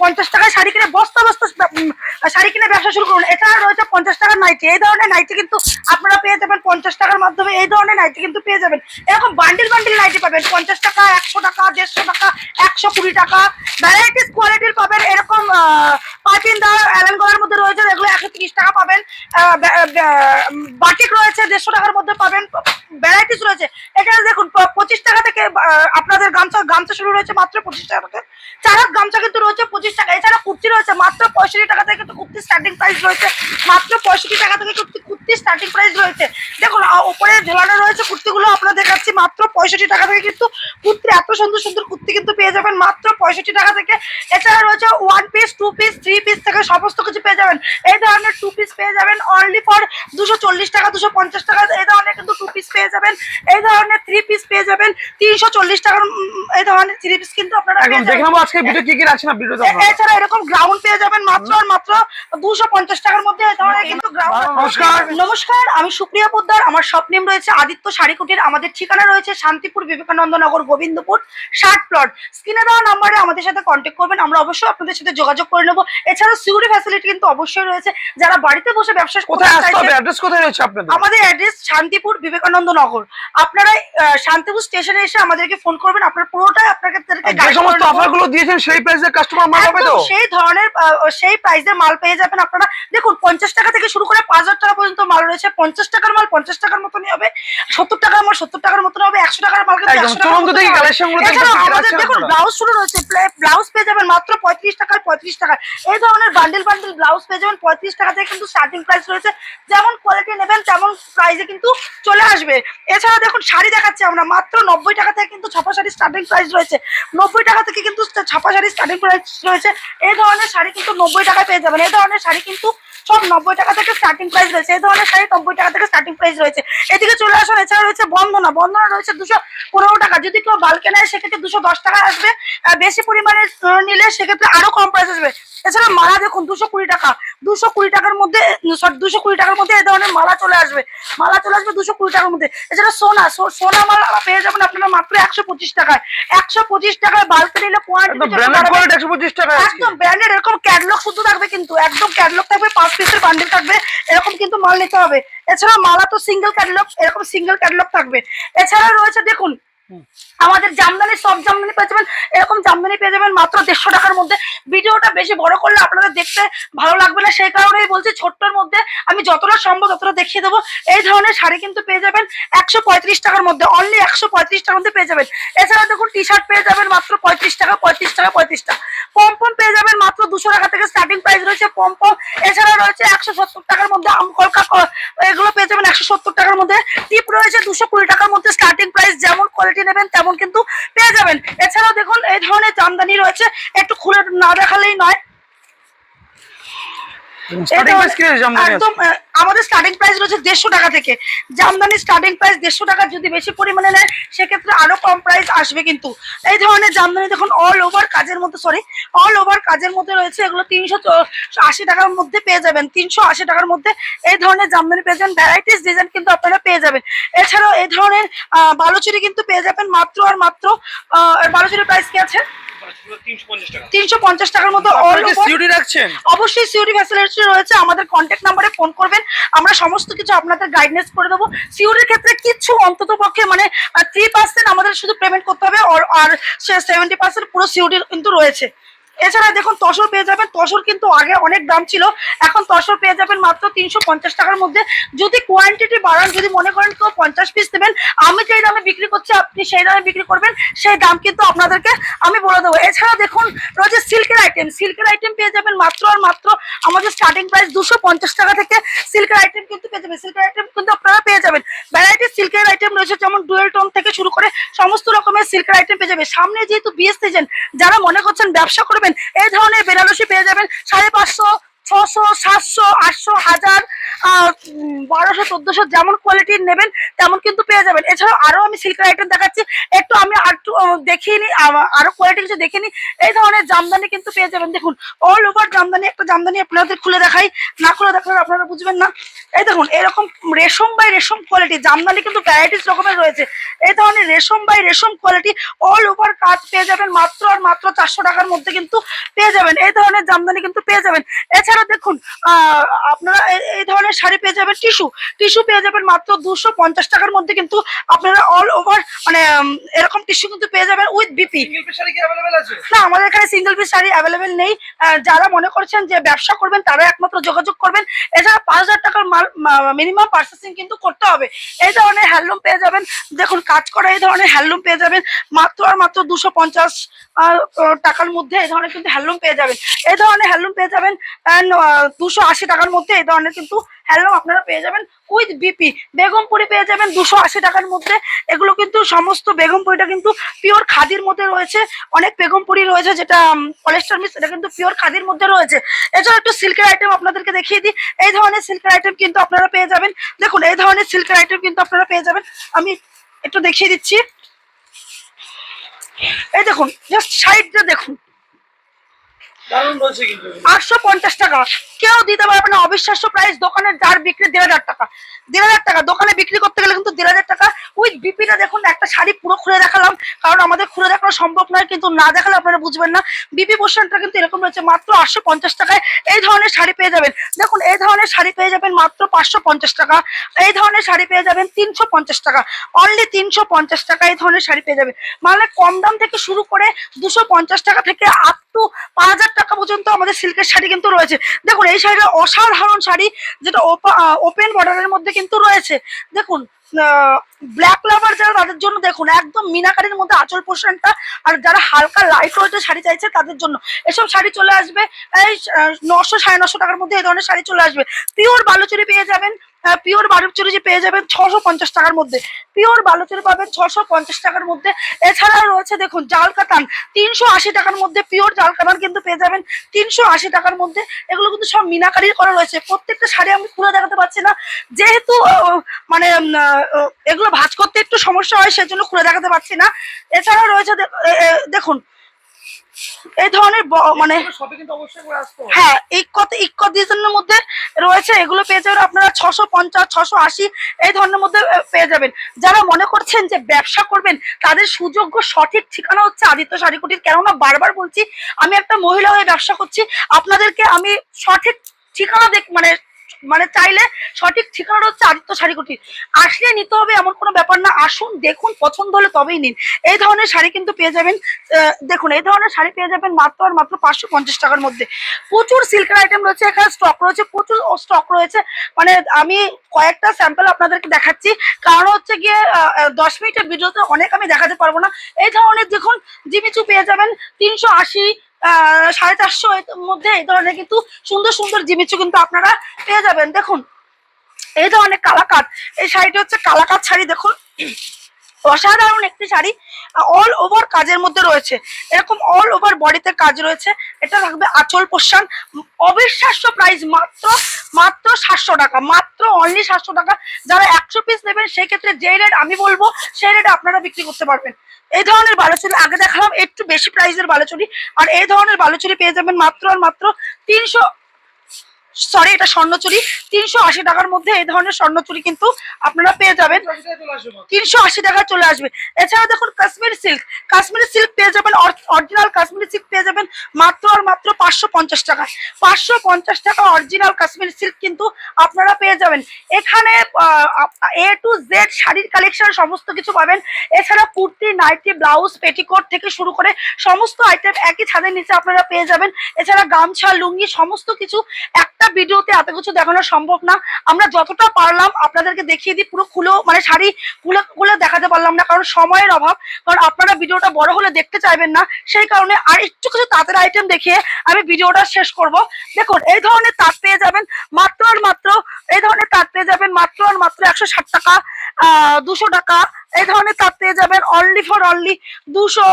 পঞ্চাশ টাকায় শাড়ি কিনে বস্তা বস্তা শাড়ি কিনে ব্যবসা শুরু করুন। এছাড়া রয়েছে পঞ্চাশ টাকার নাইটি এই ধরনের নাইটি কিন্তু আপনারা পেয়ে যাবেন পঞ্চাশ টাকার মাধ্যমে এই ধরনের নাইটি কিন্তু পেয়ে যাবেন। এরকম বান্ডিল বান্ডিল নাইটি পাবেন। পঞ্চাশ টাকা, একশো টাকা, দেড়শো টাকা, একশো কুড়ি টাকা। ভ্যারাইটিস কোয়ালিটির পাবেন। এরকম পাইপিং দেওয়া অ্যালেন গলার মধ্যে রয়েছে এগুলো একশো তিরিশ টাকা পাবেন। বাটিক রয়েছে দেড়শো টাকার মধ্যে পাবেন। ভ্যারাইটিস রয়েছে। এখানে দেখুন পঁচিশ টাকা থেকে আপনাদের গামছা গামছা শুরু রয়েছে মাত্র পঁচিশ টাকা থেকে। চার হাত গামছা কিন্তু রয়েছে পঁচিশ টাকা। এছাড়া কুর্তি রয়েছে মাত্র পঁয়ষট্টি টাকা থেকে কিন্তু কুর্তি স্টার্টিং প্রাইস রয়েছে মাত্র পঁয়ষট্টি টাকা থেকে কুর্তি কুর্তি স্টার্টিং প্রাইস রয়েছে। দেখুন আ, উপরে ঝোলানো রয়েছে কুর্তিগুলো আপনারা দেখাচ্ছি মাত্র পঁয়ষট্টি টাকা থেকে কিন্তু কুর্তি এত সুন্দর সুন্দর কুর্তি কিন্তু পেয়ে যাবেন মাত্র পঁয়ষট্টি টাকা থেকে। এছাড়া রয়েছে one piece two piece three piece থেকে সমস্ত কিছু পেয়ে যাবেন। এই ধরনের টু পিস পেয়ে যাবেন অনলি ফর দুশো চল্লিশ টাকা দুশো পঞ্চাশ টাকা এই ধরনের কিন্তু টু পিস পেয়ে যাবেন। এই ধরনের থ্রি পিস পেয়ে যাবেন তিনশো চল্লিশ টাকার এই ধরনের থ্রি পিস কিন্তু আপনারা এছাড়া এরকম গ্রাউন্ড পেয়ে যাবেন মাত্র আর মাত্র দুশো পঞ্চাশ টাকার মধ্যে এই ধরনের কিন্তু গ্রাউন্ড নমস্কার। নমস্কার আমি সুপ্রিয়া পোদ্দার আমার স্বপ্নেম রয়েছে আদিত্য শাড়ি কুটির আমাদের ঠিকানা রয়েছে শান্তিপুর বিবেকানন্দ নগর গোবিন্দপুর ষাট প্লট স্ক্রিনে দেওয়া নাম্বারে আমাদের সাথে কন্ট্যাক্ট করবেন আমরা অবশ্যই আপনাদের সাথে যোগাযোগ করে নেব। এছাড়াও সিউরি ফ্যাসিলিটি কিন্তু অবশ্যই রয়েছে। যারা বাড়িতে বসে ব্যবসা করতে কোথায় আসতে হবে? অ্যাড্রেস কোথায় রয়েছে আপনাদের? আমাদের অ্যাড্রেস শান্তিপুর বিবেকানন্দ নগর। আপনারা শান্তিপুর স্টেশনে এসে আমাদেরকে ফোন করবেন আপনার পুরোটাই আপনাকে যে সমস্ত অফারগুলো দিয়েছেন সেই প্রাইসে কাস্টমার মাল পাবে তো? সেই ধরনের সেই প্রাইসের মাল পেয়ে যাবেন আপনারা। দেখুন পঞ্চাশ টাকা থেকে শুরু করে পাঁচ হাজার টাকা পর্যন্ত মাল রয়েছে। পঞ্চাশ টাকার মাল পঞ্চাশ টাকার মতনই হবে। সত্তর টাকার মাল সত্তর টাকার মতন হবে। একশো টাকার মাল কিন্তু একদম 100 টাকার চলুন তো মতনই দেখি হবে। কালেকশনগুলো দেখি এছাড়াও কি কি আমাদের দেখুন ব্লাউজ শুরু রয়েছে। ব্লাউজ পেয়ে যাবেন মাত্র পঁয়ত্রিশ টাকায় পঁয়ত্রিশ টাকায়। এই ধরনের বান্ডিল বান্ডিল ব্লাউজ পেয়ে যাবেন, পঁয়ত্রিশ টাকা থেকে কিন্তু স্টার্টিং প্রাইস রয়েছে। যেমন কোয়ালিটি নেবেন, তেমন প্রাইসে কিন্তু চলে আসবে। এছাড়া দেখুন, শাড়ি দেখাচ্ছি আমরা, মাত্র নব্বই টাকা থেকে কিন্তু ছাপা শাড়ি স্টার্টিং প্রাইস রয়েছে। নব্বই টাকা থেকে কিন্তু ছাপা শাড়ি স্টার্টিং প্রাইস রয়েছে। এই ধরনের শাড়ি কিন্তু নব্বই টাকায় পেয়ে যাবেন। এই ধরনের শাড়ি কিন্তু সব নব্বই টাকা থেকে স্টার্টিং প্রাইস রয়েছে। এই ধরনের শাড়ি নব্বই টাকা থেকে স্টার্টিং প্রাইস রয়েছে। এদিকে চলে আসুন, এছাড়া রয়েছে বন্ধনা বন্ধনা রয়েছে দুশো পনেরো টাকা। যদি কেউ বালকে নেয়, সেক্ষেত্রে দুশো দশ টাকা আসবে। বেশি পরিমাণে নিলে সেক্ষেত্রে আরও কম প্রাইস আসবে। এছাড়া মালা দেখুন, দুশো কুড়ি টাকা। দুশো কুড়ি টাকার মধ্যে সরি দুশো কুড়ি টাকার মধ্যে এই ধরনের মালা চলে আসবে। মালা চলে আসবে দুশো কুড়ি টাকার মধ্যে। এছাড়া সোনা সোনা মালা পেয়ে যাবেন আপনারা মাত্র একশো পঁচিশ টাকায়। একশো পঁচিশ টাকায় বালকে নিলে একদম ব্র্যান্ডেড একশো পঁচিশ টাকা একদম ব্র্যান্ডেড এরকম ক্যাটলগ শুধু থাকবে কিন্তু একদম ক্যাটলগ থাকবে পাঁচ পিসের বান্ডিল থাকবে এরকম কিন্তু মাল নিতে হবে। এছাড়া মালা তো সিঙ্গেল ক্যাটলগ এরকম সিঙ্গেল ক্যাটলগ থাকবে। এছাড়া রয়েছে দেখুন আমাদের জামদানি, সব জামদানি পেয়ে যাবেন, এরকম জামদানি পেয়ে যাবেন মাত্র দেড়শো টাকার মধ্যে। ভিডিওটা বেশি বড় করলে আপনাদের দেখতে ভালো লাগবে না, সেই কারণেই বলছি ছোট্টর মধ্যে আমি যতটা সম্ভব ততটা দেখিয়ে দেবো। এই ধরনের শাড়ি কিন্তু পেয়ে যাবেন একশো পঁয়ত্রিশ টাকার মধ্যে অনলি একশো পঁয়ত্রিশ টাকার মধ্যে পেয়ে যাবেন। এছাড়া দেখুন টি শার্ট পেয়ে যাবেন মাত্র পঁয়ত্রিশ টাকা পঁয়ত্রিশ টাকা পঁয়ত্রিশ টাকা। পম্পম পেয়ে যাবেন মাত্র দুশো টাকা থেকে স্টার্টিং প্রাইস রয়েছে পম্পম এছাড়া রয়েছে একশো সত্তর টাকার মধ্যে আমকলকা এগুলো পেয়ে যাবেন একশো সত্তর টাকার মধ্যে। টিপ রয়েছে দুশো কুড়ি টাকার মধ্যে স্টার্টিং প্রাইস যেমন কোয়ালিটি নেবেন তেমন কিন্তু পেয়ে যাবেন। এছাড়াও দেখুন, এই ধরনের জামদানি রয়েছে, একটু খুলে না দেখালেই নয় স্টার্টিং প্রাইস কি রয়েছে জামদানি একদম আমাদের স্টার্টিং প্রাইস রয়েছে দেড়শো টাকা থেকে। জামদানি স্টার্টিং প্রাইস দেড়শো টাকা যদি বেশি পরিমাণে নেয় সেক্ষেত্রে আরও কম প্রাইস আসবে কিন্তু। এই ধরনের জামদানি দেখুন অল ওভার কাজের মধ্যে সরি অল ওভার কাজের মধ্যে রয়েছে এগুলো তিনশো আশি টাকার মধ্যে পেয়ে যাবেন। তিনশো আশি টাকার মধ্যে এই ধরনের জামদানি পেয়ে যাবেন। ভ্যারাইটিস ডিজাইন কিন্তু আপনারা পেয়ে যাবেন। এছাড়াও এই ধরনের আহ, বালুচুরি কিন্তু পেয়ে যাবেন মাত্র আর মাত্র আহ, বালুচুরির প্রাইস কি আছে? তিনশো পঞ্চাশ টাকার মধ্যে অল ওভার সিউডি রাখছেন? অবশ্যই সিউরি ফ্যাসিলিটি রয়েছে আমাদের কন্ট্যাক্ট নাম্বারে ফোন করবেন। আমরা সমস্ত কিছু আপনাদের গাইডনেস করে দেবো। সিউরির ক্ষেত্রে কিছু অন্তত পক্ষে মানে থ্রি পার্সেন্ট আমাদের শুধু পেমেন্ট করতে হবে আর- সেভেন্টি পার্সেন্ট পুরো সিউরির কিন্তু রয়েছে। এছাড়া দেখুন তসর পেয়ে যাবেন। তসর কিন্তু আগে অনেক দাম ছিল। এখন তসর পেয়ে যাবেন মাত্র তিনশো পঞ্চাশ টাকার মধ্যে। যদি কোয়ান্টিটি বাড়ান, যদি মনে করেন কেউ পঞ্চাশ পিস দেবেন আমি যেই দামে বিক্রি করছি, আপনি সেই দামে বিক্রি করবেন। সেই দাম কিন্তু আপনাদেরকে আমি বলে দেবো। এছাড়া দেখুন, রয়েছে সিল্কের আইটেম সিল্কের আইটেম পেয়ে যাবেন মাত্র আর মাত্র আমাদের স্টার্টিং প্রাইস দুশো পঞ্চাশ টাকা থেকে সিল্কের আইটেম কিন্তু পেয়ে যাবেন। সিল্কের আইটেম কিন্তু আপনারা পেয়ে যাবেন। ভ্যারাইটি সিল্কের আইটেম রয়েছে, যেমন ডুয়েল টোন থেকে শুরু করে সমস্ত রকমের সিল্কের আইটেম পেয়ে যাবে সামনে যেহেতু বিয়ে সিজন যারা মনে করছেন ব্যবসা করবেন এই ধরনের বেনারসি পেয়ে যাবেন সাড়ে পাঁচশো ছশো, সাতশো, আটশো, হাজার বারোশো, চোদ্দশো যেমন কোয়ালিটির নেবেন, তেমন কিন্তু পেয়ে যাবেন। এছাড়াও আরও আমি সিল্কের আইটেম দেখাচ্ছি। একটু আমি একটু দেখিয়ে নিই আ- আরও কোয়ালিটি কিছু দেখে নিই এই ধরনের জামদানি কিন্তু পেয়ে যাবেন। দেখুন অল ওভার জামদানি, একটা জামদানি আপনাদের খুলে দেখাই। না খুলে দেখালে আপনারা বুঝবেন না। এই দেখুন, এরকম রেশম বাই রেশম কোয়ালিটি জামদানি কিন্তু ভ্যারাইটিস রকমের রয়েছে। এই ধরনের রেশম বাই রেশম কোয়ালিটি অল ওভার কাজ পেয়ে যাবেন। মাত্র আর মাত্র চারশো টাকার মধ্যে কিন্তু পেয়ে যাবেন। এই ধরনের জামদানি কিন্তু পেয়ে যাবেন। এছাড়া দেখুন আহ, আপনারা এই- ধরনের শাড়ি পেয়ে যাবেন টিস্যু। টিস্যু পেয়ে যাবেন মাত্র দুশো পঞ্চাশ টাকার মধ্যে কিন্তু আপনারা অল ওভার মানে এরকম টিস্যু কিন্তু পেয়ে যাবেন উইথ বিপি না আমাদের এখানে সিঙ্গেল পিস শাড়ি অ্যাভেলেবেল নেই। যারা মনে করছেন যে ব্যবসা করবেন তারা একমাত্র যোগাযোগ করবেন। এছাড়া পাঁচ হাজার টাকার মাল মিনিমাম পার্চেসিং কিন্তু করতে হবে। এই ধরনের হ্যান্ডলুম পেয়ে যাবেন। দেখুন কাজ করা এই ধরনের হ্যান্ডলুম পেয়ে যাবেন। মাত্র আর মাত্র দুশো পঞ্চাশ টাকার মধ্যে এই ধরনের কিন্তু হ্যান্ডলুম পেয়ে যাবেন। এই ধরনের হ্যান্ডলুম পেয়ে যাবেন দুশো আশি টাকার মধ্যে এই ধরনের কিন্তু হ্যালো আপনারা পেয়ে যাবেন উইথ বিপি বেগমপুরি পেয়ে যাবেন দুশো আশি টাকার মধ্যে। এগুলো কিন্তু সমস্ত বেগমপুরিটা কিন্তু পিওর খাদির মধ্যে রয়েছে। অনেক বেগমপুরি রয়েছে যেটা পলেস্টার মিস এটা কিন্তু পিওর খাদির মধ্যে রয়েছে। এছাড়া একটু সিল্কের আইটেম আপনাদেরকে দেখিয়ে দিই। এই ধরনের সিল্কের আইটেম কিন্তু আপনারা পেয়ে যাবেন। দেখুন, এই ধরনের সিল্কের আইটেম কিন্তু আপনারা পেয়ে যাবেন। আমি একটু দেখিয়ে দিচ্ছি। এই দেখুন জাস্ট সাইডটা দেখুন। আটশো পঞ্চাশ টাকা। কেউ দিতে পারবে না। অবিশ্বাস্য প্রাইস যার বিক্রি দেড় হাজার টাকা। দেড় হাজার টাকা। দোকানে বিক্রি করতে গেলে কিন্তু দেড় হাজার টাকা। বিপিটা দেখুন, একটা শাড়ি পুরো খুলে দেখালাম। কারণ আমাদের খুলে সম্ভব নয়, কিন্তু না দেখালে আপনারা বুঝবেন না। বিপি পোর্শনটা কিন্তু এরকম রয়েছে। মাত্র আটশো পঞ্চাশ টাকায় এই ধরনের শাড়ি পেয়ে যাবেন। দেখুন, এই ধরনের শাড়ি পেয়ে যাবেন মাত্র পাঁচশো পঞ্চাশ টাকা। এই ধরনের শাড়ি পেয়ে যাবেন তিনশো পঞ্চাশ টাকা। অনলি তিনশো পঞ্চাশ টাকা এই ধরনের শাড়ি পেয়ে যাবেন। মানে কম দাম থেকে শুরু করে দুশো পঞ্চাশ টাকা থেকে আপ টু পাঁচ হাজার টাকা পর্যন্ত আমাদের সিল্কের শাড়ি কিন্তু রয়েছে। দেখুন, এই শাড়িটা অসাধারণ শাড়ি, যেটা ওপেন বর্ডারের মধ্যে কিন্তু রয়েছে। দেখুন ব্ল্যাক লাভার যারা, তাদের জন্য দেখুন, একদম মিনাকারির মধ্যে আঁচল পোষণটা আর যারা হালকা লাইট ওয়েটের শাড়ি চাইছে, তাদের জন্য। এসব শাড়ি চলে আসবে, এই নশো, সাড়ে নশো টাকার মধ্যে এই ধরনের শাড়ি চলে আসবে। পিওর বালুচুরি পেয়ে যাবেন পিওর বালুচুরি যে পেয়ে যাবেন ছশো পঞ্চাশ টাকার মধ্যে। পিওর বালুচুরি পাবেন ছশো পঞ্চাশ টাকার মধ্যে। এছাড়াও রয়েছে দেখুন, জাল কাতান, তিনশো আশি টাকার মধ্যে পিওর জাল কাতান কিন্তু পেয়ে যাবেন, তিনশো আশি টাকার মধ্যে। এগুলো কিন্তু সব মিনাকারির করা রয়েছে। প্রত্যেকটা শাড়ি আমি খুলে দেখাতে পারছি না। যেহেতু মানে এগুলো ভাঁজ করতে একটু সমস্যা হয় সেজন্য খুলে দেখাতে পারছি না। এছাড়াও রয়েছে দে- এ- এ- দেখুন এই ধরনের মানে। হ্যাঁ ইকত ইকত ডিজাইনের মধ্যে রয়েছে এগুলো পেয়ে যাবেন আপনারা ছশো পঞ্চাশ ছশো আশি এই ধরনের মধ্যে পেয়ে যাবেন। যারা মনে করছেন যে ব্যবসা করবেন তাদের সুযোগ্য সঠিক ঠিকানা হচ্ছে আদিত্য শাড়িকুটির। কেননা বারবার বলছি আমি একটা মহিলা হয়ে ব্যবসা করছি আপনাদেরকে আমি সঠিক ঠিকানা দেখ মানে মানে চাইলে সঠিক ঠিকানা হচ্ছে আদিত্য শাড়িকুটি আসলে নিতে হবে এমন কোনো ব্যাপার না, আসুন, দেখুন, পছন্দ হলে তবেই নিন। এই ধরনের শাড়ি কিন্তু পেয়ে যাবেন দেখুন, এই ধরনের শাড়ি পেয়ে যাবেন মাত্র আর মাত্র পাঁচশো পঞ্চাশ টাকার মধ্যে। প্রচুর সিল্কের আইটেম রয়েছে, এখানে স্টক রয়েছে, প্রচুর স্টক রয়েছে। মানে আমি কয়েকটা স্যাম্পল আপনাদেরকে দেখাচ্ছি। কারণ হচ্ছে গিয়ে দশ মিনিটের ভিডিওতে অনেক আমি দেখাতে পারব না। এই ধরনের দেখুন, জিমিচু পেয়ে যাবেন তিনশো আশি সাড়ে চারশো এর মধ্যে এই ধরনের কিন্তু সুন্দর সুন্দর জিনিসও কিন্তু আপনারা পেয়ে যাবেন। দেখুন, এই ধরনের কালাকাত এই শাড়িটা হচ্ছে কালাকাত শাড়ি, দেখুন। অসাধারণ একটি শাড়ি অল ওভার কাজের মধ্যে রয়েছে। এরকম অল ওভার বডিতে কাজ রয়েছে। এটা থাকবে আচল পোষণ। অবিশ্বাস্য প্রাইস মাত্র মাত্র সাতশো টাকা, মাত্র অনলি সাতশো টাকা। যারা একশো পিস নেবেন সেই ক্ষেত্রে যে রেট আমি বলব, সেই রেটে আপনারা বিক্রি করতে পারবেন। এই ধরনের বালুচুরি আগে দেখালাম, একটু বেশি প্রাইসের বালুচুরি আর এই ধরনের বালুচুরি পেয়ে যাবেন মাত্র আর মাত্র তিনশো সরি এটা স্বর্ণচুরি। তিনশো আশি টাকার মধ্যে এই ধরনের স্বর্ণচুরি কিন্তু আপনারা পেয়ে যাবেন। তিনশো আশি টাকা চলে আসবে। এছাড়া দেখুন, কাশ্মীরি সিল্ক কাশ্মীরি সিল্ক পেয়ে যাবেন অরিজিনাল কাশ্মীরি সিল্ক পেয়ে যাবেন মাত্র আর মাত্র পাঁচশো পঞ্চাশ টাকা। পাঁচশো পঞ্চাশ টাকা অরিজিনাল কাশ্মীরি সিল্ক কিন্তু আপনারা পেয়ে যাবেন। এখানে এ টু জেড শাড়ির কালেকশন সমস্ত কিছু পাবেন। এছাড়া কুর্তি, নাইটি ব্লাউজ পেটিকোট থেকে শুরু করে সমস্ত আইটেম একই ছাদের নিচে আপনারা পেয়ে যাবেন। এছাড়া গামছা, লুঙ্গি, সমস্ত কিছু একটা ভিডিওতে এত কিছু দেখানো সম্ভব না। আমরা যতটা পারলাম আপনাদেরকে দেখিয়ে দিই, পুরো খুলেও মানে শাড়ি খুলে খুলে দেখাতে পারলাম না, কারণ সময়ের অভাব। কারণ আপনারা ভিডিওটা বড় হলে দেখতে চাইবেন না। সেই কারণে আর একটু কিছু তাঁতের আইটেম দেখিয়ে আমি ভিডিওটা শেষ করব। দেখুন, এই ধরনের তাঁত পেয়ে যাবেন মাত্র আর মাত্র, এই ধরনের তাঁত পেয়ে যাবেন মাত্র আর মাত্র একশো ষাট টাকা দুশো টাকা এই ধরনের তার পেয়ে যাবেন অনলি ফর অনলি দুশো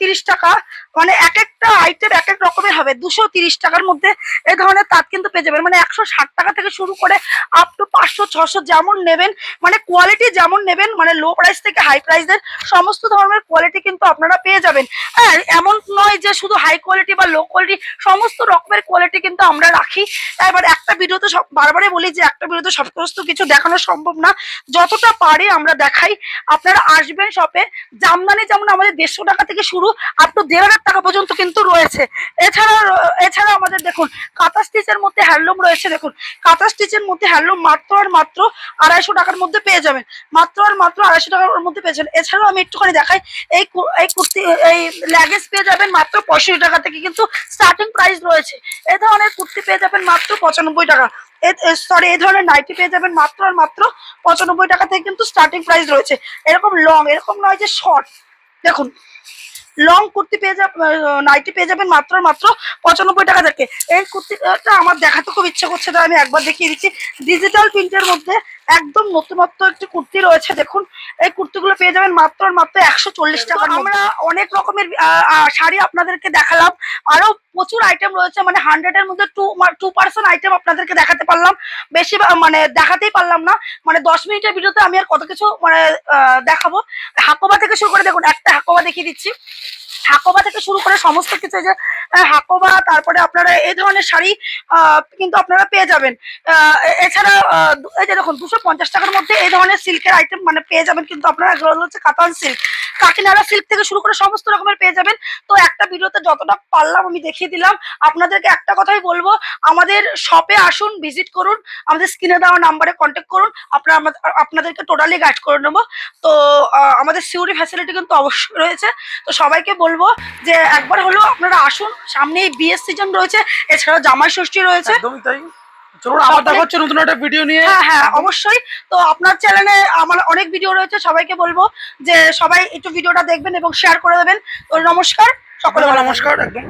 তিরিশ টাকা। মানে এক একটা আইটেম এক এক রকমের হবে। দুশো তিরিশ টাকার মধ্যে এই ধরনের তাঁত কিন্তু পেয়ে যাবেন। মানে একশো ষাট টাকা থেকে শুরু করে আপ টু পাঁচশো, ছশো যেমন নেবেন মানে কোয়ালিটি যেমন নেবেন মানে লো প্রাইস থেকে হাই প্রাইসের সমস্ত ধরনের কোয়ালিটি কিন্তু আপনারা পেয়ে যাবেন। হ্যাঁ এমন নয় যে শুধু হাই কোয়ালিটি বা লো কোয়ালিটি সমস্ত রকমের কোয়ালিটি কিন্তু আমরা রাখি। এবার একটা ভিডিওতে সব, বারবারই বলি যে একটা ভিডিওতে সমস্ত কিছু দেখানো সম্ভব না। যতটা পারি আমরা দেখাই। আপনারা আসবেন শপে জামদানি যেমন আমাদের দেড়শো টাকা থেকে শুরু আপ টু দেড় হাজার টাকা পর্যন্ত কিন্তু রয়েছে। এছাড়া এছাড়া আমাদের দেখুন, কাঁথা স্টিচের মধ্যে হ্যান্ডলুম রয়েছে, দেখুন। কাঁথা স্টিচের মধ্যে হ্যান্ডলুম মাত্র আর মাত্র আড়াইশো টাকার মধ্যে পেয়ে যাবেন। মাত্র আর মাত্র আড়াইশো টাকার মধ্যে পেয়ে যাবেন। এছাড়াও আমি একটুখানি দেখাই, এই এই কুর্তি, এই ল্যাগেজ পেয়ে যাবেন মাত্র পঁয়ষট্টি টাকা থেকে কিন্তু স্টার্টিং প্রাইস রয়েছে। এ ধরনের কুর্তি পেয়ে যাবেন মাত্র পঁচানব্বই টাকা। সরি এই ধরনের নাইটি পেয়ে যাবেন মাত্র আর মাত্র পঁচানব্বই টাকা থেকে কিন্তু স্টার্টিং প্রাইস রয়েছে। এরকম লং এরকম নয় যে শর্ট দেখুন লং কুর্তি পেয়ে যাবেন নাইটি পেয়ে যাবেন মাত্র মাত্র পঁচানব্বই টাকা থেকে। এই কুর্তিটা আমার দেখাতে খুব ইচ্ছে করছে তাই আমি একবার দেখিয়ে দিচ্ছি। ডিজিটাল প্রিন্টের মধ্যে একদম নতুনত্ব একটি কুর্তি রয়েছে দেখুন। এই কুর্তিগুলো পেয়ে যাবেন মাত্র মাত্র একশো চল্লিশ টাকা আমরা অনেক রকমের শাড়ি আপনাদেরকে দেখালাম। আরও প্রচুর আইটেম রয়েছে মানে হান্ড্রেডের মধ্যে টু টু পার্সেন্ট আইটেম আপনাদেরকে দেখাতে পারলাম। বেশি মানে দেখাতেই পারলাম না। মানে দশ মিনিটের ভিডিওতে আমি আর কত কিছু মানে দেখাবো। হাকোবা থেকে শুরু করে, দেখুন, একটা হাকোবা দেখিয়ে দিচ্ছি। হাকোবা থেকে শুরু করে সমস্ত কিছু যে হাকোবা, তারপরে আপনারা এই ধরনের শাড়ি কিন্তু আপনারা পেয়ে যাবেন। এছাড়া এই যে দেখুন, দুশো পঞ্চাশ টাকার মধ্যে এই ধরনের সিল্কের আইটেম মানে পেয়ে যাবেন কিন্তু আপনারা হচ্ছে কাতান সিল্ক কাকিনাড়া সিল্ক থেকে শুরু করে সমস্ত রকমের পেয়ে যাবেন। তো একটা ভিডিওতে যতটা পারলাম আমি দেখিয়ে দিলাম। আপনাদেরকে একটা কথাই বলব, আমাদের শপে আসুন ভিজিট করুন, আমাদের স্ক্রিনে দেওয়া নাম্বারে কন্ট্যাক্ট করুন, আপনারা আপনাদেরকে টোটালি গাইড করে নেব। তো আমাদের সিউরি ফ্যাসিলিটি কিন্তু অবশ্যই রয়েছে। তো সবাইকে বলব যে একবার হলেও আপনারা আসুন, সামনেই বিয়ের সিজন রয়েছে, এছাড়াও জামাই ষষ্ঠী রয়েছে। একদমই তাই। চলুন আবার দেখা হচ্ছে নতুন একটা ভিডিও নিয়ে। হ্যাঁ হ্যাঁ অবশ্যই। তো আপনার চ্যানেলে আমার অনেক ভিডিও রয়েছে সবাইকে বলব যে সবাই একটু ভিডিওটা দেখবেন এবং শেয়ার করে দেবেন। তো নমস্কার সকলে সকলে নমস্কার একদম।